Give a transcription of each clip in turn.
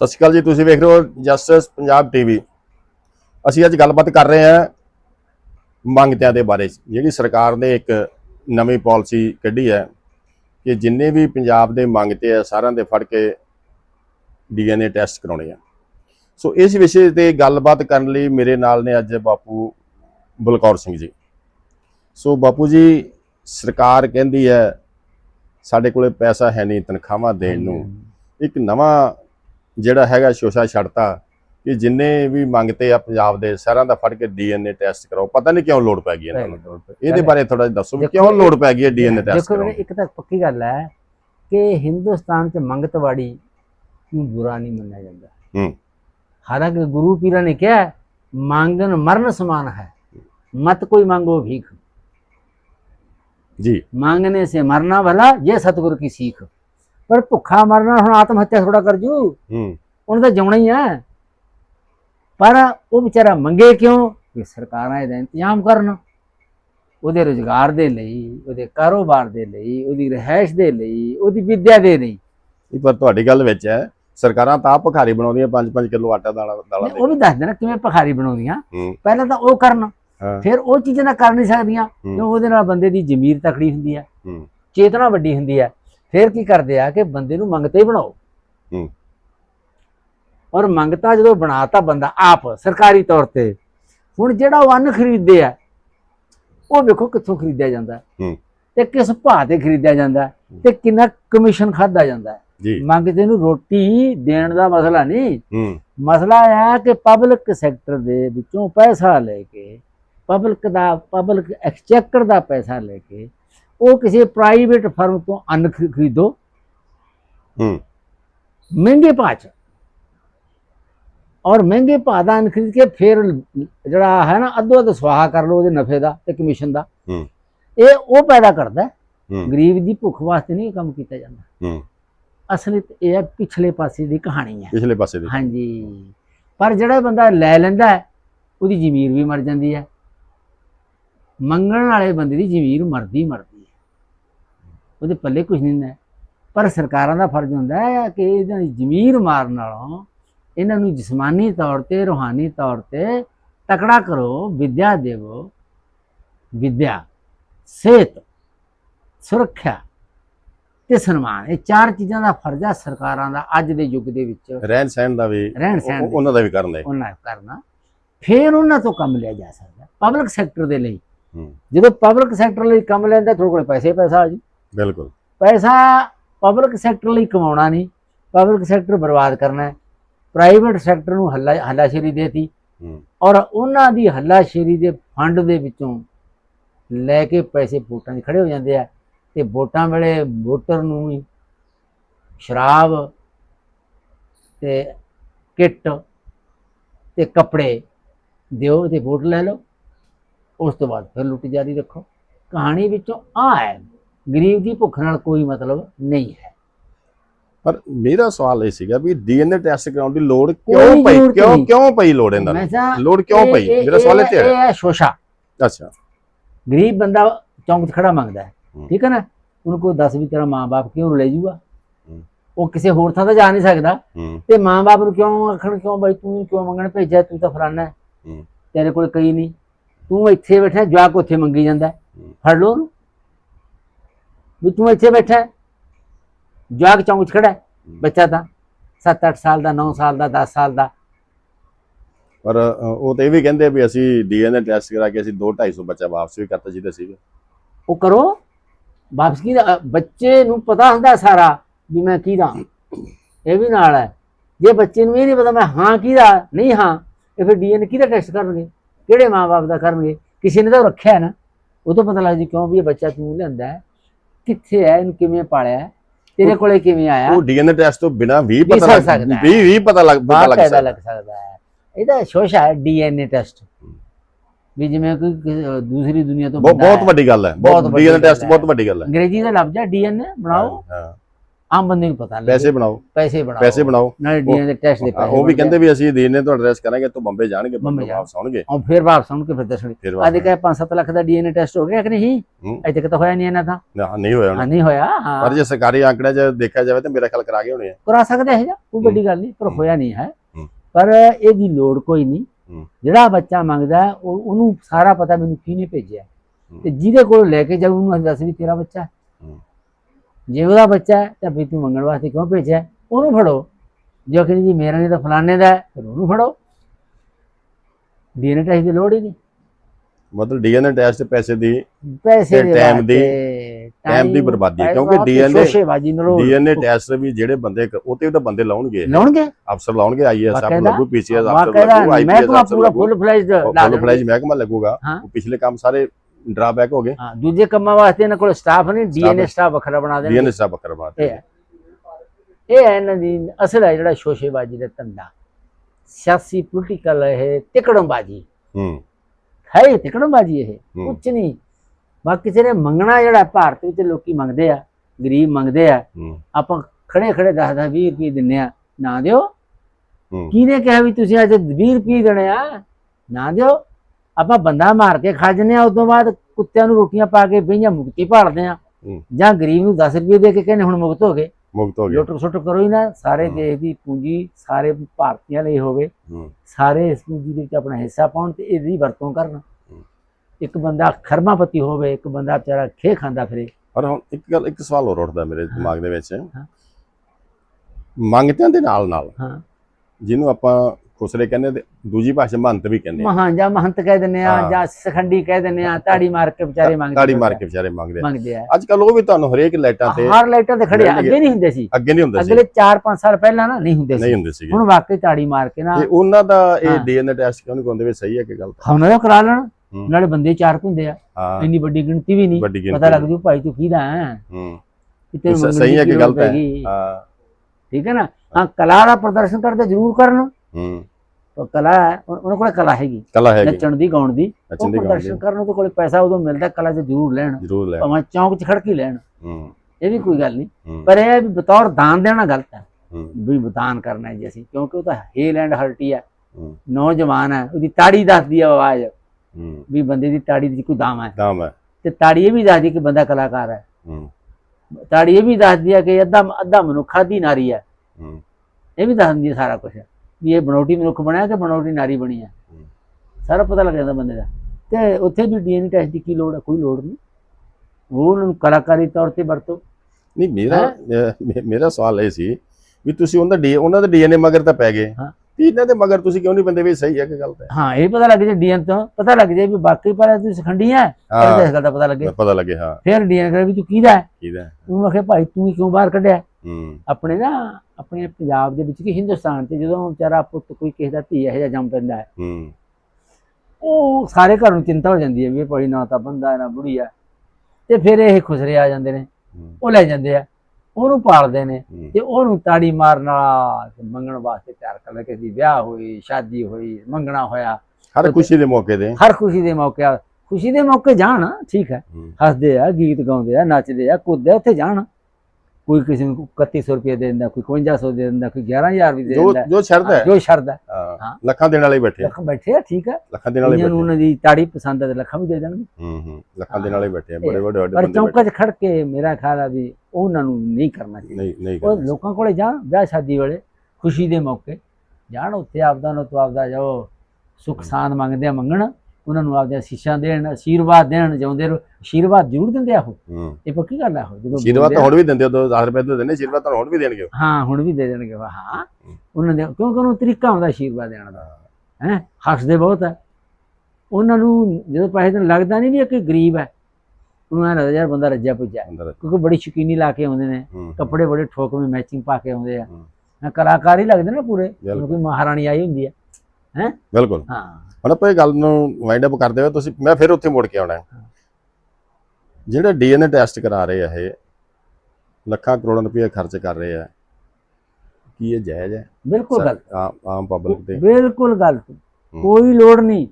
ਸਤਿ ਸ਼੍ਰੀ ਅਕਾਲ ਜੀ ਤੁਸੀਂ ਵੇਖ ਰਹੇ ਹੋ ਜਸਟਿਸ ਪੰਜਾਬ ਟੀਵੀ ਅਸੀਂ ਅੱਜ ਗੱਲਬਾਤ ਕਰ ਰਹੇ ਹਾਂ ਮੰਗਤਿਆਂ ਦੇ ਬਾਰੇ। ਜਿਹੜੀ ਸਰਕਾਰ ਨੇ ਇੱਕ ਨਵੀਂ ਪਾਲਿਸੀ ਕੱਢੀ ਹੈ ਕਿ ਜਿੰਨੇ ਵੀ ਪੰਜਾਬ ਦੇ ਮੰਗਤੇ ਆ ਸਾਰਿਆਂ ਦੇ ਫੜ ਕੇ ਡੀਐਨਏ ਟੈਸਟ ਕਰਾਉਣੇ ਆ। ਸੋ ਇਸ ਵਿਸ਼ੇ ਤੇ ਗੱਲਬਾਤ ਕਰਨ ਲਈ ਮੇਰੇ ਨਾਲ ਨੇ ਅੱਜ ਬਾਪੂ ਬਲਕੌਰ ਸਿੰਘ ਜੀ। ਸੋ ਬਾਪੂ ਜੀ ਸਰਕਾਰ ਕਹਿੰਦੀ ਹੈ ਸਾਡੇ ਕੋਲੇ ਪੈਸਾ ਹੈ ਨਹੀਂ ਤਨਖਾਹਾਂ ਦੇਣ ਨੂੰ। ਇੱਕ ਨਵਾਂ ਜਿਹੜਾ ਹੈਗਾ ਸ਼ੋਸ਼ਾ ਛੱਡਤਾ ਕਿ ਜਿੰਨੇ ਵੀ ਮੰਗਤੇ ਆ ਪੰਜਾਬ ਦੇ ਸਾਰਿਆਂ ਦਾ ਫੜ ਕੇ ਡੀਐਨਏ ਟੈਸਟ ਕਰਾਓ ਪਤਾ ਨਹੀਂ ਕਿਉਂ ਲੋੜ ਪੈ ਗਈ ਇਹਨਾਂ ਨੂੰ? ਇਹਦੇ ਬਾਰੇ ਥੋੜਾ ਜਿਹਾ ਦੱਸੋ ਕਿਉਂ ਲੋੜ ਪੈ ਗਈ ਡੀਐਨਏ ਟੈਸਟ ਦੇਖੋ ਵੀਰੇ ਇੱਕ ਤਾਂ ਪੱਕੀ ਗੱਲ ਹੈ ਕਿ ਹਿੰਦੁਸਤਾਨ 'ਚ ਮੰਗਤਵਾੜੀ ਨੂੰ ਬੁਰਾ ਨਹੀਂ ਮੰਨਿਆ ਜਾਂਦਾ। ਹੂੰ। ਹਾਲਾਂਕਿ ਗੁਰੂ ਪੀਰਾਂ ਨੇ ਕਿਹਾ ਮੰਗਨ ਮਰਨ ਸਮਾਨ ਹੈ ਮਤ ਕੋਈ ਮੰਗੋ ਭੀਖ। ਜੀ। ਮੰਗਨੇ ਸੇ ਮਰਨਾ ਵਾਲਾ ਇਹ ਸਤਿਗੁਰ ਕੀ ਸੀਖ। ਪਰ ਭੁੱਖਾ ਮਰਨਾ ਹੁਣ ਆਤਮ ਹੱਤਿਆ ਥੋੜਾ ਕਰ ਜੂ। ਹੂੰ। ਉਹਨਾਂ ਦਾ ਜਾਣਾ ਹੀ ਆ। ਪਰ ਉਹ ਵਿਚਾਰਾ ਮੰਗੇ ਕਿਉਂ? ਕਿ ਸਰਕਾਰਾਂ ਇਹਦਾ ਇੰਤਜ਼ਾਮ ਕਰਨ। ਉਹਦੇ ਰੋਜ਼ਗਾਰ ਦੇ ਲਈ ਉਹਦੇ ਕਾਰੋਬਾਰ ਦੇ ਲਈ ਉਹਦੀ ਰਹਿائش ਦੇ ਲਈ ਉਹਦੀ ਵਿਦਿਆ ਦੇ ਲਈ। ਇਹ ਪਰ ਤੁਹਾਡੀ ਗੱਲ ਵਿੱਚ ਹੈ ਸਰਕਾਰਾਂ ਤਾਂ ਆਪ ਭਖਾਰੀ ਬਣਾਉਂਦੀਆਂ 5-5 ਕਿਲੋ ਆਟਾ ਦਾਣਾ ਦਾਣਾ ਉਹ ਵੀ ਦੱਸ ਦੇਣਾ ਕਿਵੇਂ ਭਖਾਰੀ ਬਣਾਉਂਦੀਆਂ। ਪਹਿਲਾਂ ਤਾਂ ਉਹ ਕਰਨ। ਫਿਰ ਉਹ ਚੀਜ਼ਾਂ ਨਾ ਕਰ ਨਹੀਂ ਸਕਦੀਆਂ ਕਿਉਂ ਉਹਦੇ ਨਾਲ ਬੰਦੇ ਦੀ ਜ਼ਮੀਰ ਤਕੜੀ ਹੁੰਦੀ ਹੈ। ਚੇਤਨਾ ਵੱਡੀ ਹੁੰਦੀ ਹੈ। ਫਿਰ ਕੀ ਕਰਦੇ ਆ ਕਿ ਬੰਦੇ ਨੂੰ ਮੰਗਤੇ ਹੀ ਬਣਾਓ। ਹੂੰ। ਔਰ ਮੰਗਤਾ ਜਦੋਂ ਬਣਾਤਾ ਬੰਦਾ ਆਪ ਸਰਕਾਰੀ ਤੌਰ ਤੇ। ਹੁਣ ਜਿਹੜਾ ਉਹ ਅੰਨ ਖਰੀਦਦੇ ਆ ਉਹ ਵੇਖੋ ਕਿੱਥੋਂ ਖਰੀਦਿਆ ਜਾਂਦਾ। ਹੈ। ਹੂੰ ਤੇ ਕਿਸ ਭਾਅ ਤੇ ਖਰੀਦਿਆ ਜਾਂਦਾ ਹੈ। ਤੇ ਕਿੰਨਾ ਕਮਿਸ਼ਨ ਖਾਦਾ ਜਾਂਦਾ। ਹੈ ਜੀ। ਮੰਗਤੇ ਨੂੰ ਰੋਟੀ ਦੇਣ ਦਾ ਮਸਲਾ ਨਹੀਂ। ਹੂੰ। ਮਸਲਾ ਇਹ ਹੈ ਕਿ ਪਬਲਿਕ ਸੈਕਟਰ ਦੇ ਵਿੱਚੋਂ ਪੈਸਾ ਲੈ ਕੇ ਪਬਲਿਕ ਦਾ ਪਬਲਿਕ ਐਕਸਚੈਕਰ ਦਾ ਪੈਸਾ ਲੈ ਕੇ ਉਹ ਕਿਸੇ ਪ੍ਰਾਈਵੇਟ ਫਰਮ ਤੋਂ ਅੰਨ ਖਰੀ- ਖਰੀਦੋ। ਹੂੰ। ਮਹਿੰਗੇ ਭਾਅ 'ਚ। ਔਰ ਮਹਿੰਗੇ ਭਾਅ ਦਾ ਅੰਨ ਖਰੀਦ ਕੇ ਫਿਰ ਜਿਹੜਾ ਹੈ ਨਾ ਅੱਧੋ ਅੱਧ ਸਵਾਹਾ ਕਰ ਲਓ ਉਹਦੇ ਨਫੇ ਦਾ ਤੇ ਕਮਿਸ਼ਨ ਦਾ। ਹੂੰ। ਇਹ ਉਹ ਪੈਦਾ ਕਰਦਾ ਗਰੀਬ ਦੀ ਭੁੱਖ ਵਾਸਤੇ ਨਹੀਂ ਕੰਮ ਕੀਤਾ ਜਾਂਦਾ। ਹੂੰ। ਅਸਲੀ ਇਹ ਹੈ ਪਿਛਲੇ ਪਾਸੇ ਦੀ ਕਹਾਣੀ ਹੈ। ਪਿਛਲੇ ਪਾਸੇ ਦੀ। ਹਾਂਜੀ। ਪਰ ਜਿਹੜਾ ਬੰਦਾ ਲੈ ਲੈਂਦਾ ਉਹਦੀ ਜ਼ਮੀਰ ਵੀ ਮਰ ਜਾਂਦੀ ਹੈ। ਮੰਗਣ ਵਾਲੇ ਬੰਦੇ ਦੀ ਜ਼ਮੀਰ ਮਰਦੀ ਮਰਦੀ ਹੈ ਉਹਦੇ ਪੱਲੇ ਕੁਝ ਨਹੀਂ ਹੁੰਦਾ। ਪਰ ਸਰਕਾਰਾਂ ਦਾ ਫਰਜ਼ ਹੁੰਦਾ ਹੈ ਕਿ ਇਹਨਾਂ ਦੀ ਜ਼ਮੀਰ ਮਾਰਨ ਨਾਲੋਂ ਇਹਨਾਂ ਨੂੰ ਜਿਸਮਾਨੀ ਤੌਰ ਤੇ ਰੂਹਾਨੀ ਤੌਰ ਤੇ ਤਕੜਾ ਕਰੋ ਵਿਦਿਆ ਦੇਵੋ। ਵਿਦਿਆ ਸਿਹਤ ਸੁਰੱਖਿਆ ਤੇ ਸਨਮਾਨ ਇਹ ਚਾਰ ਚੀਜ਼ਾਂ ਦਾ ਫਰਜ਼ ਹੈ ਸਰਕਾਰਾਂ ਦਾ ਅੱਜ ਦੇ ਯੁੱਗ ਦੇ ਵਿੱਚ। ਰਹਿਣ ਸਹਿਣ ਦਾ ਵੀ ਰਹਿਣ ਸਹਿਣ ਉਹਨਾਂ ਦਾ ਵੀ ਕਰਨ ਦੇ ਉਹਨਾਂ ਕਰਨਾ। ਫਿਰ ਉਹਨਾਂ ਤੋਂ ਕੰਮ ਲਿਆ ਜਾ ਸਕਦਾ ਪਬਲਿਕ ਸੈਕਟਰ ਦੇ ਲਈ। ਹੂੰ। ਜਦੋਂ ਪਬਲਿਕ ਸੈਕਟਰ ਲਈ ਕੰਮ ਲੈਂਦਾ ਤੁਹਾਡੇ ਕੋਲ ਪੈਸੇ ਹੀ ਪੈਸਾ ਆ ਜੀ ਬਿਲਕੁਲ। ਪੈਸਾ ਪਬਲਿਕ ਸੈਕਟਰ ਲਈ ਕਮਾਉਣਾ ਨਹੀਂ ਪਬਲਿਕ ਸੈਕਟਰ ਬਰਬਾਦ ਕਰਨਾ ਹੈ। ਪ੍ਰਾਈਵੇਟ ਸੈਕਟਰ ਨੂੰ ਹੱਲਾ ਹੱਲਾਸ਼ੇਰੀ ਦੇਤੀ। ਔਰ ਉਹਨਾਂ ਦੀ ਹੱਲਾਸ਼ੇਰੀ ਦੇ ਫੰਡ ਦੇ ਵਿੱਚੋਂ ਲੈ ਕੇ ਪੈਸੇ ਵੋਟਾਂ 'ਚ ਖੜੇ ਹੋ ਜਾਂਦੇ ਆ। ਤੇ ਵੋਟਾਂ ਵੇਲੇ ਵੋਟਰ ਨੂੰ ਹੀ ਸ਼ਰਾਬ ਤੇ ਕਿੱਟ ਤੇ ਕੱਪੜੇ ਦਿਓ ਤੇ ਵੋਟ ਲੈ ਲਓ। ਉਸ ਤੋਂ ਬਾਅਦ ਫਿਰ ਲੁੱਟ ਜਾਰੀ ਰੱਖੋ। ਕਹਾਣੀ ਵਿੱਚੋਂ ਆ ਹੈ। ਗਰੀਬ ਦੀ ਭੁੱਖ ਨਾਲ ਕੋਈ ਮਤਲਬ ਨਹੀਂ ਹੈ। ਪਰ ਮੇਰਾ ਸਵਾਲ ਇਹ ਸੀਗਾ ਵੀ ਡੀਐਨਏ ਟੈਸਟ ਕਰਾਉਣ ਦੀ ਲੋੜ ਕਿਉਂ ਪਈ? ਕਿਉਂ। ਕਿਉਂ ਪਈ ਲੋੜ ਇਹਨਾਂ ਨੂੰ? ਲੋੜ ਕਿਉਂ ਪਈ? ਮੇਰਾ ਸਵਾਲ ਇਹ ਹੈ। ਸ਼ੋਸ਼ਾ। ਅੱਛਾ। ਗਰੀਬ ਬੰਦਾ ਚੌਂਕ ਖੜਾ ਮੰਗਦਾ ਹੈ। ਠੀਕ ਹੈ ਨਾ? ਉਹਨੂੰ ਕੋਈ ਦੱਸ ਵੀ ਤੇਰਾ ਮਾਂ-ਬਾਪ ਕਿਉਂ ਲੈ ਜੂਗਾ। ਉਹ ਕਿਸੇ ਹੋਰ ਥਾਂ ਤਾਂ ਜਾ ਨਹੀਂ ਸਕਦਾ। ਤੇ ਮਾਂ-ਬਾਪ ਨੂੰ ਕਿਉਂ ਆਖਣ ਕਿਉਂ ਬਾਈ ਤੂੰ ਕਿਉਂ ਮੰਗਣ ਭੇਜਿਆ? ਤੂੰ ਤਾਂ ਫਲਾਨਾ ਹੈ। ਤੇਰੇ ਕੋਲ ਕਈ ਨਹੀਂ। ਤੂੰ ਇੱਥੇ ਬੈਠਾ ਜਵਾਕ ਉੱਥੇ ਮੰਗੀ ਜਾਂਦਾ। ਫੜ ਉਹਨੂੰ। ਵੀ ਤੂੰ ਇੱਥੇ ਬੈਠਾ ਜਵਾਕ ਚੌਂਕ 'ਚ ਖੜਾ ਬੱਚਾ ਤਾਂ 7-8 ਸਾਲ ਦਾ 9 ਸਾਲ ਦਾ 10 ਸਾਲ ਦਾ। ਪਰ ਉਹ ਤੇ ਇਹ ਵੀ ਕਹਿੰਦੇ ਵੀ ਅਸੀਂ ਡੀਐਨਏ ਟੈਸਟ ਕਰਾ ਕੇ ਅਸੀਂ 2 250 ਬੱਚਾ ਵਾਪਸ ਵੀ ਕਰਤਾ ਜਿਹਦੇ ਸੀਗੇ। ਉਹ ਕਰੋ। ਵਾਪਸ ਕੀ ਬੱਚੇ ਨੂੰ ਪਤਾ ਹੁੰਦਾ ਸਾਰਾ ਵੀ ਮੈਂ ਕਿਹਦਾ ਇਹ ਵੀ ਨਾਲ ਹੈ। ਜੇ ਬੱਚੇ ਨੂੰ ਇਹ ਨਹੀਂ ਪਤਾ ਮੈਂ ਹਾਂ ਕਿਹਦਾ ਨਹੀਂ ਹਾਂ ਇਹ ਫਿਰ ਡੀਐਨਏ ਕਿਹਦਾ ਟੈਸਟ ਕਰਨਗੇ? ਕਿਹੜੇ ਮਾਪੇ ਦਾ ਕਰਨਗੇ? ਕਿਸੇ ਨੇ ਤਾਂ ਰੱਖਿਆ ਨਾ। ਉਹ ਤੋਂ ਪਤਾ ਲੱਗ ਜੀ ਕਿਉਂ ਵੀ ਇਹ ਬੱਚਾ ਤੂੰ ਲੈਂਦਾ ਹੈ। ਕਿੱਥੇ ਹੈ ਇਹਨੂੰ ਕਿਵੇਂ ਪਾਲਿਆ ਤੇਰੇ ਕੋਲੇ ਕਿਵੇਂ ਆਇਆ? ਉਹ ਡੀਐਨਏ ਟੈਸਟ ਤੋਂ ਬਿਨਾ ਵੀ ਵੀ ਪਤਾ ਸਰ ਲੱਗ ਸਕਦਾ ਹੈ। 20 20 ਪਤਾ ਲੱਗ ਪਤਾ ਲੱਗ ਸਕਦਾ। ਹੈ। ਇਹਦਾ ਸ਼ੋਸ਼ਾ ਹੈ ਡੀਐਨਏ ਟੈਸਟ। ਵੀ ਜਿਵੇਂ ਕੋਈ ਦੂਸਰੀ ਦੁਨੀਆ ਤੋਂ ਬਹੁਤ। ਵੱਡੀ ਗੱਲ ਹੈ ਬਹੁਤ ਡੀਐਨਏ ਟੈਸਟ। ਬਹੁਤ ਵੱਡੀ ਗੱਲ ਹੈ। ਅੰਗਰੇਜ਼ੀ ਦਾ ਲਫ਼ਜ਼ ਹੈ ਡੀਐਨਏ ਬਣਾਓ। ਹਾਂ। ਆਮ ਬੰਦੇ ਨੂੰ ਪਤਾ ਨਹੀਂ ਪੈਸੇ ਬਣਾਓ। ਪੈਸੇ ਬਣਾਓ। ਪੈਸੇ ਬਣਾਓ। ਨਾਲੇ ਡੀਐਨਏ ਦੇ ਟੈਸਟ ਦੇ ਹਾਂ, ਪੈਸੇ ਉਹ ਵੀ ਕਹਿੰਦੇ ਵੀ ਅਸੀਂ ਡੀਐਨਏ ਤੁਹਾਡਾ ਟੈਸਟ ਕਰਾਂਗੇ ਤੋਂ ਬੰਬੇ ਜਾਣਗੇ ਬੰਬੇ ਵਾਪਸ ਆਉਣਗੇ। ਉਹ ਫਿਰ ਵਾਪਸ ਆਉਣ ਕੇ ਫਿਰ ਦੱਸਣਗੇ ਅੱਜ ਕਹੇ 5-7 ਲੱਖ ਦਾ ਡੀਐਨਏ ਟੈਸਟ ਹੋ ਗਿਆ ਕਿ ਨਹੀਂ? ਹੂੰ। ਅਜੇ ਤੱਕ ਤਾਂ ਹੋਇਆ ਨਹੀਂ ਇਹਨਾਂ ਦਾ। ਨਾ, ਨਹੀਂ ਹੋਇਆ ਹਾਂ ਨਹੀਂ ਹੋਇਆ ਹਾਂ। ਪਰ ਜੇ ਸਰਕਾਰੀ ਆંકੜਿਆਂ 'ਚ ਦੇਖਿਆ ਜਾਵੇ ਤਾਂ ਮੇਰਾ ਖਿਆਲ ਕਰਾ ਗਏ ਹੋਣੇ ਆ। ਕਰਾ ਸਕਦੇ ਹੈ ਜਾਂ ਕੋਈ ਵੱਡੀ ਗੱਲ ਨਹੀਂ ਪਰ ਹੂੰ। ਹੋਇਆ ਨਹੀਂ ਹੈ। ਹੂੰ। ਪਰ ਇਹਦੀ ਲੋੜ ਕੋਈ ਨਹੀਂ। ਹੂੰ। ਜਿਹੜਾ ਬੱਚਾ ਮੰਗਦਾ ਹੈ, ਉਹ ਉਹਨੂੰ ਸਾਰਾ ਪਤਾ ਮੈਨੂੰ ਕਿਹਨੇ ਭੇਜਿਆ। ਹੂੰ। ਤੇ ਜਿਹਦੇ ਕੋਲ ਲੈ ਕੇ ਜਾਊ ਉਹਨੂੰ ਦੱਸ ਵੀ ਤੇਰਾ ਬੱਚਾ ਹੈ। ਹੂੰ। ਜੇ ਉਹਦਾ ਬੱਚਾ ਹੈ ਤਾਂ ਵੀ ਤੂੰ ਮੰਗਣ ਵਾਸਤੇ ਕਿਉਂ ਭੇਜਿਆ ਉਹਨੂੰ ਫੜੋ। ਜੇ ਕਹਿੰਦੀ ਜੀ ਮੇਰਾ ਨਹੀਂ ਤਾਂ ਫਲਾਣੇ ਦਾ ਫਿਰ ਉਹਨੂੰ ਫੜੋ। ਡੀਐਨਏ ਟੈਸਟ ਦੀ ਲੋੜ ਹੀ ਨਹੀਂ। ਮਤਲਬ ਡੀਐਨਏ ਟੈਸਟ ਪੈਸੇ ਦੀ ਪੈਸੇ ਦੇ time ਦੀ- time ਦੀ ਬਰਬਾਦੀ ਹੈ, ਕਿਉਂਕਿ ਉਹ ਡੀਐਨਏ ਟੈਸਟ ਵੀ ਜਿਹੜੇ ਬੰਦੇ ਕ- ਉਹ ਤੇ ਬੰਦੇ ਲਾਉਣਗੇ। ਲਾਉਣਗੇ? ਅਫਸਰ ਲਾਉਣਗੇ ਆਈਐਸ ਅਫਸਰ ਲੱਗੂ ਪੀਸੀਐਸ ਅਫਸਰ ਲੱਗੂ ਆਈਪੀਐਸ ਅਫਸਰ ਪੂਰਾ ਲੱਗੂ। ਫੁੱਲ ਫਲੈਜਡ ਲਾ ਫੁੱਲ। ਫਲੈਜ ਮਹਿਕਮਾ ਲੱਗੂਗਾ। ਪਿਛਲੇ ਕੰਮ ਸਾਰੇ ਡਰਾਬੈਕ ਹੋ ਗਏ। ਹਾਂ ਦੂਜੇ ਕੰਮਾਂ ਵਾਸਤੇ ਇਹਨਾਂ ਕੋਲ ਸਟਾਫ ਨਹੀਂ ਡੀਐਨਏ ਹੈ। ਸਟਾਫ ਵੱਖਰਾ ਬਣਾ ਦੇਣਗੇ। ਡੀਐਨਏ ਸਟਾਫ ਬਾਤ ਇਹ ਹੈ। ਇਹ ਹੈ ਇਹਨਾਂ ਦੀ ਅਸਲ ਹੈ ਜਿਹੜਾ ਸ਼ੋਸ਼ੇਬਾਜ਼ੀ ਦਾ ਧੰਦਾ। ਸਿਆਸੀ ਪੋਲੀਟੀਕਲ ਇਹ ਤਿਕੜਮਬਾਜ਼ੀ। ਹੂੰ। ਹੈ ਤਿਕੜਮਬਾਜ਼ੀ ਇਹ। ਹੂੰ। ਕੁਛ ਨਹੀਂ। ਬਾਕੀ ਜਿਹੜੇ ਮੰਗਣਾ ਜਿਹੜਾ ਭਾਰਤ ਵਿੱਚ ਲੋਕੀ ਮੰਗਦੇ ਆ ਗਰੀਬ ਮੰਗਦੇ ਆ। ਹੂੰ। ਆਪਾਂ ਖੜੇ ਖੜੇ 10 10 20 ਰੁਪਏ ਦਿੰਨੇ ਆ ਨਾ ਦਿਓ। ਹੂੰ। ਕਿਹਨੇ ਕਿਹਾ ਵੀ ਤੁਸੀਂ ਅੱਜ 20 ਰੁਪਏ ਦੇਣੇ ਆ? ਨਾ ਦਿਓ। ਆਪਾਂ ਬੰਦਾ ਮਾਰ ਕੇ ਖਾ ਜੰਨੇ ਆ ਉਸ ਤੋਂ ਬਾਅਦ ਕੁੱਤਿਆਂ ਨੂੰ ਰੋਟੀਆਂ ਪਾ ਕੇ ਬਈਆਂ ਮੁਕਤੀ ਭਾਲਦੇ ਆ। ਜਾਂ ਗਰੀਬ ਨੂੰ 10 ਰੁਪਏ ਦੇ ਕੇ ਕਹਿੰਦੇ ਹੁਣ ਮੁਕਤ ਹੋ ਗਏ। ਮੁਕਤ ਹੋ ਗਏ। ਲੁੱਟ ਸੁੱਟ ਕਰੋ ਹੀ ਨਾ ਸਾਰੇ। ਦੇਸ਼ ਦੀ ਪੂੰਜੀ ਸਾਰੇ ਭਾਰਤੀਆਂ ਲਈ ਹੋਵੇ। ਸਾਰੇ ਇਸ ਪੂੰਜੀ ਦੇ ਵਿੱਚ ਆਪਣਾ ਹਿੱਸਾ ਪਾਉਣ ਤੇ ਇਹਦੀ ਵਰਤੋਂ ਕਰਨ। ਇੱਕ ਬੰਦਾ ਖਰਮਾਪਤੀ ਹੋਵੇ ਇੱਕ ਬੰਦਾ ਵਿਚਾਰਾ ਖੇ ਖਾਂਦਾ ਫਿਰੇ। ਪਰ ਹੁਣ ਇੱਕ ਗੱਲ ਇੱਕ ਸਵਾਲ ਹੋਰ ਉੱਠਦਾ ਮੇਰੇ ਦਿਮਾਗ ਦੇ ਵਿੱਚ। ਮੰਗਤਿਆਂ ਦੇ ਨਾਲ ਨਾਲ ਜਿਹਨੂੰ ਆਪਾਂ ਖੁਸਰੇ ਕਹਿੰਦੇ ਤੇ ਦੂਜੀ ਭਾਸ਼ਾ ਮਹੰਤ ਵੀ ਕਹਿੰਦੇ ਆ। ਮਹਾਂ ਜਾਂ ਮਹੰਤ ਕਹਿ ਦਿੰਦੇ ਆ ਹਾਂ। ਜਾਂ ਸਖੰਡੀ ਕਹਿ ਦਿੰਦੇ ਆ ਤਾੜੀ ਮਾਰ ਕੇ ਵਿਚਾਰੇ ਮੰਗਦੇ ਤਾੜੀ ਮਾਰ ਕੇ ਵਿਚਾਰੇ ਮੰਗਦੇ ਆ। ਮੰਗਦੇ ਆ। ਅੱਜ ਕੱਲ ਉਹ ਵੀ ਤੁਹਾਨੂੰ ਹਰੇਕ ਲਾਈਟਾਂ ਤੇ ਹਰ ਲਾਈਟਾਂ ਤੇ ਖੜੇ ਆ। ਅੱਗੇ ਨਹੀਂ ਹੁੰਦੇ ਸੀ। ਅੱਗੇ ਨਹੀਂ ਹੁੰਦੇ ਸੀ। ਅਗਲੇ 4-5 ਸਾਲ ਪਹਿਲਾਂ ਨਾ ਨਹੀਂ ਹੁੰਦੇ ਨਹੀਂ ਸੀ ਹੁੰਦੇ ਸੀਗੇ। ਹੁਣ ਵਾਕਈ ਤਾੜੀ ਮਾਰ ਕੇ ਨਾ ਤੇ ਉਹਨਾਂ ਦਾ ਇਹ ਹਾਂ। ਡੀਐਨਏ ਟੈਸਟ ਕਿਉਂ ਨਹੀਂ ਕਰਾਉਂਦੇ? ਵੀ ਸਹੀ ਹੈ ਕਿ ਗਲਤ ਹੁਣ ਉਹ ਕਰਾ ਲੈਣ। ਹੂੰ। ਨਾਲੇ ਬੰਦੇ ਚਾਰ ਕੁ ਹੁੰਦੇ ਆ। ਹਾਂ। ਇੰਨੀ ਵੱਡੀ ਗਿਣਤੀ ਵੀ ਨਹੀਂ। ਵੱਡੀ ਗਿਣਤੀ ਪਤਾ ਲੱਗ ਜੂ ਭਾਈ ਤੂੰ ਕਿਹਦਾ ਹੈ। ਹੂੰ। ਕਿਤੇ ਸ- ਸਹੀ ਹੈ ਕਿ ਗਲਤ ਹੈ? ਹਾਂ। ਠੀਕ ਹੈ ਨਾ? ਹਾਂ ਕਲਾ ਦਾ ਪ੍ਰਦਰਸ਼ਨ ਕਰਦੇ ਜ਼ਰੂਰ ਕਰਨ। ਹੂੰ। ਕਲਾ ਹੈ, ਉਹ- ਉਹਨਾਂ ਕੋਲ ਕਲਾ ਹੈਗੀ। ਕਲਾ ਹੈਗੀ। ਨੱਚਣ ਦੀ ਗਾਉਣ ਦੀ। ਉਹ ਦੀ। ਪ੍ਰਦਰਸ਼ਨ ਕਰਨ ਉਹਦੇ ਕੋਲ ਪੈਸਾ ਉਦੋਂ ਮਿਲਦਾ ਕਲਾ 'ਚ ਜ਼ਰੂਰ ਲੈਣ। ਜ਼ਰੂਰ ਭਾਵੇਂ ਚੌਂਕ 'ਚ ਖੜਕੀ ਲੈਣ। ਇਹ ਵੀ ਕੋਈ ਗੱਲ ਨਹੀਂ। ਪਰ ਇਹ ਵੀ ਬਤੌਰ ਦਾਨ ਦੇਣਾ ਗਲਤ ਹੈ। ਵੀ ਦਾਨ ਕਰਨਾ ਹੈ ਜੀ ਅਸੀਂ ਕਿਉਂਕਿ ਉਹ ਤਾਂ ਹੇਲ ਐਂਡ ਹਰਟੀ ਹੈ। ਨੌਜਵਾਨ ਹੈ ਉਹਦੀ ਤਾੜੀ ਦੱਸਦੀ ਹੈ ਆਵਾਜ਼। ਵੀ ਬੰਦੇ ਦੀ ਤਾੜੀ ਦੀ ਕੋਈ ਦਾਮ ਹੈ। ਦਾਮ ਹੈ। ਤੇ ਤਾੜੀ ਇਹ ਵੀ ਦੱਸਦੀ ਕਿ ਬੰਦਾ ਕਲਾਕਾਰ ਹੈ। ਤਾੜੀ ਇਹ ਵੀ ਦੱਸਦੀ ਹੈ ਕਿ ਅੱਧਾ ਅੱਧਾ ਮਨੁੱਖ ਆਦੀ ਨਾਰੀ ਹੈ। ਇਹ ਵੀ ਦੱਸ ਦਿੰਦੀ ਹੈ ਸਾਰਾ ਕੁਝ ਵੀ ਇਹ ਬਣਾਉਟੀ ਮਨੁੱਖ ਬਣਿਆ ਕਿ ਬਣਾਉਟੀ ਨਾਰੀ ਬਣੀ ਹੈ ਹੂੰ। ਸਾਰਾ ਪਤਾ ਲੱਗ ਜਾਂਦਾ ਬੰਦੇ ਦਾ। ਤੇ ਉੱਥੇ ਵੀ ਡੀਐਨਏ ਟੈਸਟ ਦੀ ਕੀ ਲੋੜ ਹੈ ਕੋਈ ਲੋੜ ਨਹੀਂ। ਉਹ ਉਹਨਾਂ ਨੂੰ ਕਲਾਕਾਰੀ ਤੌਰ ਤੇ ਵਰਤੋ। ਨਹੀਂ ਮੇਰਾ ਮੇਰਾ ਸਵਾਲ ਇਹ ਸੀ ਵੀ ਤੁਸੀਂ ਉਹਨਾਂ ਡੀ ਉਹਨਾਂ ਦੇ ਡੀਐਨਏ ਮਗਰ ਤਾਂ ਪੈ ਗਏ। ਤੇ ਇਹਨਾਂ ਦੇ ਮਗਰ ਤੁਸੀਂ ਕਿਉਂ ਨਹੀਂ ਬੰਦੇ ਵੀ? ਸਹੀ ਹੈ ਕਿ ਗਲਤ ਹੈ? ਹਾਂ ਇਹ ਪਤਾ ਲੱਗ ਜੇ ਡੀਐਨ ਤੋਂ। ਪਤਾ ਲੱਗ ਜੇ ਵੀ ਬਾਕੀ ਪਰ ਤੂੰ ਸਖੰਡੀ ਹੈ। ਫਿਰ ਇਸ ਗੱਲ ਦਾ ਪਤਾ ਲੱਗੇ। ਪਤਾ ਲੱਗੇ ਹਾਂ। ਫਿਰ ਡੀਐਨ ਕਰੇ ਵੀ ਤੂੰ ਕਿਹਦਾ ਹੈ? ਕਿਹਦਾ ਹੈ? ਉਹਨੂੰ ਆਖੇ ਭਾਈ ਤੂੰ ਕਿਉਂ ਬਾਹਰ ਕੱਢਿਆ? ਹੂੰ। ਆਪਣੇ ਨਾ ਆਪਣੇ ਪੰਜਾਬ ਦੇ ਵਿੱਚ ਕਿ ਹਿੰਦੁਸਤਾਨ 'ਚ ਜਦੋਂ ਵਿਚਾਰਾ ਪੁੱਤ ਕੋਈ ਕਿਸੇ ਦਾ ਧੀ ਇਹੋ ਜਿਹਾ ਜੰਮ ਪੈਂਦਾ ਹੈ ਹੂੰ। ਉਹ ਸਾਰੇ ਘਰ ਨੂੰ ਚਿੰਤਾ ਹੋ ਜਾਂਦੀ ਹੈ ਵੀ ਭਾਈ ਨਾ ਤਾਂ ਬੰਦਾ ਹੈ ਨਾ ਬੁੜੀ ਹੈ। ਤੇ ਫਿਰ ਇਹ ਖੁਸਰੇ ਆ ਜਾਂਦੇ ਨੇ ਉਹ ਲੈ ਜਾਂਦੇ ਆ ਉਹਨੂੰ ਪਾਲਦੇ ਨੇ ਤੇ ਉਹਨੂੰ ਤਾੜੀ ਮਾਰਨ ਵਾਲਾ ਤੇ ਮੰਗਣ ਵਾਸਤੇ ਤਿਆਰ ਕਰ ਲੈ ਕਿਸੇ ਦੀ ਵਿਆਹ ਹੋਈ ਸ਼ਾਦੀ ਹੋਈ ਮੰਗਣਾ ਹੋਇਆ। ਹਰ ਖੁਸ਼ੀ ਦੇ ਮੌਕੇ ਤੇ। ਹਰ ਖੁਸ਼ੀ ਦੇ ਮੌਕੇ ਆ। ਖੁਸ਼ੀ ਦੇ ਮੌਕੇ ਜਾਣ ਠੀਕ ਹੈ। ਹੱਸਦੇ ਆ ਗੀਤ ਗਾਉਂਦੇ ਆ ਨੱਚਦੇ ਆ ਕੁੱਦਦੇ ਆ, ਉੱਥੇ ਜਾਣ। ਕੋਈ ਕਿਸੇ ਨੂੰ 3100 ਰੁਪਏ ਦੇ ਦਿੰਦਾ ਕੋਈ 5500 ਦੇ ਦਿੰਦਾ ਕੋਈ 11000 ਵੀ ਦੇ ਜੋ ਦਿੰਦਾ ਜੋ ਸ਼ਰਤ ਹੈ ਜੋ ਸ਼ਰਦਾ ਹਾਂ, ਹਾਂ। ਲੱਖਾਂ ਦੇਣ ਵਾਲੇ ਬੈਠੇ ਆ, ਲੱਖ ਬੈਠੇ ਆ ਠੀਕ ਹੈ ਲੱਖਾਂ ਦੇਣ ਵਾਲੇ ਬੈਠੇ ਆ। ਉਹਨਾਂ ਦੀ ਤਾੜੀ ਪਸੰਦ ਹੈ ਤੇ ਲੱਖਾਂ ਵੀ ਦੇ ਦੇਣਗੇ ਹੂੰ ਹੂੰ ਲੱਖਾਂ ਦੇਣ ਵਾਲੇ ਬੈਠੇ ਆ ਬੜੇ ਵੱਡੇ ਵੱਡੇ ਪਰ ਚੌਂਕਾਂ 'ਚ ਖੜ ਕੇ ਮੇਰਾ ਖਿਆਲ ਆ ਵੀ ਉਹਨਾਂ ਨੂੰ ਨਹੀਂ ਕਰਨਾ। ਚਾਹੀਦਾ ਨਹੀਂ ਨਹੀਂ ਉਹ। ਲੋਕਾਂ ਕੋਲੇ ਜਾਣ ਵਿਆਹ ਸ਼ਾਦੀ ਵੇਲੇ ਖੁਸ਼ੀ ਦੇ ਮੌਕੇ ਜਾਣ ਉੱਥੇ ਆਪਦਾ ਨੂੰ ਤੋਂ ਆਪਦਾ ਜੋ ਸੁੱਖ ਸਾਂਦ ਮੰਗਦੇ ਆ ਮੰਗਣ ਉਹਨਾਂ ਨੂੰ ਆਪਦੇ ਅਸੀਸਾਂ ਦੇਣ ਆਸ਼ੀਰਵਾਦ ਦੇਣ ਜਿਉਂਦੇ ਰਹੋ। ਆਸ਼ੀਰਵਾਦ ਜ਼ਰੂਰ ਦਿੰਦੇ ਆ ਉਹ। ਹੂੰ। ਇਹ ਪੱਕੀ ਗੱਲ ਆ ਉਹ ਜਦੋਂ ਆਸ਼ੀਰਵਾਦ ਤਾਂ ਹੁਣ ਵੀ ਦਿੰਦੇ ਉਹ 10 ਰੁਪਏ ਤੋਂ ਦਿੰਦੇ ਆਸ਼ੀਰਵਾਦ ਤਾਂ ਹੁਣ ਵੀ ਦੇਣਗੇ ਉਹ। ਹਾਂ ਹੁਣ ਵੀ ਦੇ ਦੇਣਗੇ ਵਾ ਹਾਂ। ਉਹਨਾਂ ਦੇ ਕਿਉਂਕਿ ਉਹਨੂੰ ਤਰੀਕਾ ਹੁੰਦਾ ਆਸ਼ੀਰਵਾਦ ਦੇਣ ਦਾ। ਹੈ। ਹੱਸਦੇ ਬਹੁਤ ਹੈ ਉਹਨਾਂ ਨੂੰ ਜਦੋਂ ਪੈਸੇ ਦੇਣ ਲੱਗਦਾ ਨਹੀਂ ਵੀ ਇਹ ਕੋਈ ਗਰੀਬ ਹੈ ਉਹਨੂੰ ਲੱਗਦਾ ਯਾਰ ਬੰਦਾ ਰੱਜਿਆ ਪੁੱਜਿਆ। ਅੰਦਰ ਕਿਉਂਕਿ ਬੜੀ ਸ਼ੌਕੀਨੀ ਲਾ ਕੇ ਆਉਂਦੇ ਨੇ। ਹੂੰ। ਕੱਪੜੇ ਬੜੇ ਠੋਕਵੇਂ ਮੈਚਿੰਗ ਪਾ ਕੇ ਆਉਂਦੇ ਆ। ਹੂੰ। ਹਾਂ, ਕਲਾਕਾਰ ਹੀ ਲੱਗਦੇ ਨੇ ਪੂਰੇ। ਬਿਲਕੁਲ। ਕਿਉਂਕਿ ਮਹਾਰਾਣੀ ਆਈ ਹੁੰਦੀ ਹੈ? ਬਿਲਕੁਲ। ਹਾਂ। ਹੁਣ ਆਪਾਂ ਇਹ ਗੱਲ ਨੂੰ ਵਾਈਂਡ ਅਪ ਕਰਦੇ ਹੋਏ ਤੁਸੀਂ ਮੈਂ ਫਿਰ ਉੱਥੇ ਮੁੜ ਕੇ ਆਉਣਾ। ਜਿਹੜਾ ਡੀਐਨਏ ਟੈਸਟ ਕਰਾ ਰਹੇ ਆ ਇਹ ਲੱਖਾਂ ਕਰੋੜਾਂ ਰੁਪਏ ਖਰਚ ਕਰ ਰਹੇ ਆ। ਕੀ ਇਹ ਜਾਇਜ਼ ਹੈ? ਬਿਲਕੁਲ ਗਲਤ ਆਮ ਪਬਲਿਕ ਤੇ। ਬਿਲਕੁਲ ਗਲਤ। ਕੋਈ ਲੋੜ ਨਹੀਂ।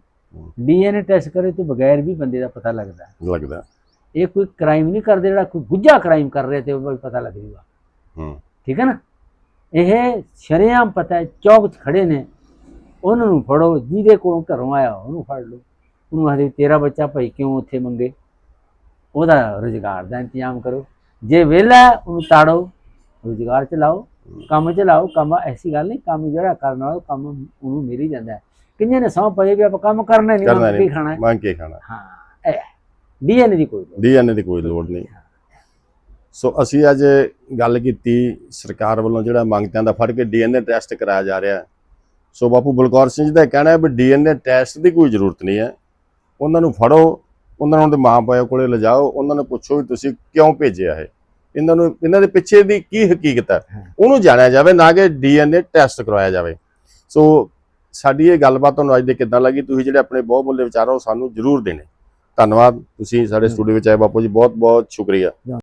ਡੀਐਨਏ ਟੈਸਟ ਕਰੇ ਤੋਂ ਬਗੈਰ ਵੀ ਬੰਦੇ ਦਾ ਪਤਾ ਲੱਗਦਾ। ਲੱਗਦਾ ਇਹ ਕੋਈ ਕ੍ਰਾਈਮ ਨਹੀਂ ਕਰਦੇ ਜਿਹੜਾ ਕੋਈ ਗੁੱਝਾ ਕ੍ਰਾਈਮ ਕਰ ਰਿਹਾ ਤੇ ਉਹ ਵੀ ਪਤਾ ਲੱਗ ਜੂਗਾ। ਹੂੰ। ਠੀਕ ਹੈ ਨਾ? ਇਹ ਸ਼ਰੇਆਮ ਪਤਾ ਹੈ ਚੌਕ 'ਚ ਖੜੇ ਨੇ। ਉਹਨਾਂ ਨੂੰ ਫੜੋ ਜਿਹਦੇ ਕੋਲੋਂ ਘਰੋਂ ਆਇਆ ਉਹਨੂੰ ਫੜ ਲਓ। ਉਹਨੂੰ ਆਖਦੇ ਤੇਰਾ ਬੱਚਾ ਭਾਈ ਕਿਉਂ ਉੱਥੇ ਮੰਗੇ? ਉਹਦਾ ਰੁਜ਼ਗਾਰ ਦਾ ਇੰਤਜ਼ਾਮ ਕਰੋ। ਜੇ ਵਿਹਲਾ ਉਹਨੂੰ ਤਾੜੋ ਰੁਜ਼ਗਾਰ ਚਲਾਓ ਕੰਮ ਚਲਾਓ ਕੰਮ ਐਸੀ ਗੱਲ ਨਹੀਂ ਕੰਮ ਜਿਹੜਾ ਕਰਨ ਵਾਲਾ ਕੰਮ ਉਹਨੂੰ ਮਿਲ ਹੀ ਜਾਂਦਾ ਕਿੰਨੇ ਨੇ ਸੌਂ ਪਏ ਵੀ ਆਪਾਂ ਕੰਮ ਕਰਨਾ ਨਹੀਂ ਮੰਗ ਕੇ ਖਾਣਾ ਮੰਗ ਕੇ ਖਾਣਾ ਹਾਂ। ਡੀਐਨਏ ਦੀ ਕੋਈ ਲੋੜ ਡੀਐਨਏ ਦੀ ਕੋਈ ਲੋੜ ਨਹੀਂ। ਸੋ ਅਸੀਂ ਅੱਜ ਗੱਲ ਕੀਤੀ ਸਰਕਾਰ ਵੱਲੋਂ ਜਿਹੜਾ ਮੰਗਤਿਆਂ ਦਾ ਫੜ ਕੇ ਡੀਐਨਏ ਟੈਸਟ ਕਰਾਇਆ ਜਾ ਰਿਹਾ ਹੈ। ਸੋ ਬਾਪੂ ਬਲਕੌਰ ਸਿੰਘ ਜੀ ਦਾ ਕਹਿਣਾ ਹੈ ਵੀ ਡੀਐਨਏ ਟੈਸਟ ਦੀ ਕੋਈ ਜ਼ਰੂਰਤ ਨਹੀਂ ਹੈ। ਉਹਨਾਂ ਨੂੰ ਫੜੋ ਉਹਨਾਂ ਨੂੰ ਉਹਦੇ ਮਾਂ-ਪਿਓ ਕੋਲੇ ਲਿਜਾਓ ਉਹਨਾਂ ਨੂੰ ਪੁੱਛੋ ਵੀ ਤੁਸੀਂ ਕਿਉਂ ਭੇਜਿਆ ਹੈ ਇਹਨਾਂ ਨੂੰ ਇਹਨਾਂ ਦੇ ਪਿੱਛੇ ਦੀ ਕੀ ਹਕੀਕਤ ਹੈ? ਉਹਨੂੰ ਜਾਣਿਆ ਜਾਵੇ ਨਾ ਕਿ ਡੀਐਨਏ ਟੈਸਟ ਕਰਵਾਇਆ ਜਾਵੇ। ਸੋ ਸਾਡੀ ਇਹ ਗੱਲਬਾਤ ਤੁਹਾਨੂੰ ਅੱਜ ਦੇ ਕਿੱਦਾਂ ਲੱਗੀ? ਤੁਸੀਂ ਜਿਹੜੇ ਆਪਣੇ ਬਹੁਮੁੱਲੇ ਵਿਚਾਰ ਆ ਉਹ ਸਾਨੂੰ ਜ਼ਰੂਰ ਦੇਣੇ। ਧੰਨਵਾਦ। ਤੁਸੀਂ ਸਾਡੇ ਸਟੂਡੀਓ ਵਿੱਚ ਆਏ ਬਾਪੂ ਜੀ ਬਹੁਤ ਬਹੁਤ ਸ਼ੁਕਰੀਆ।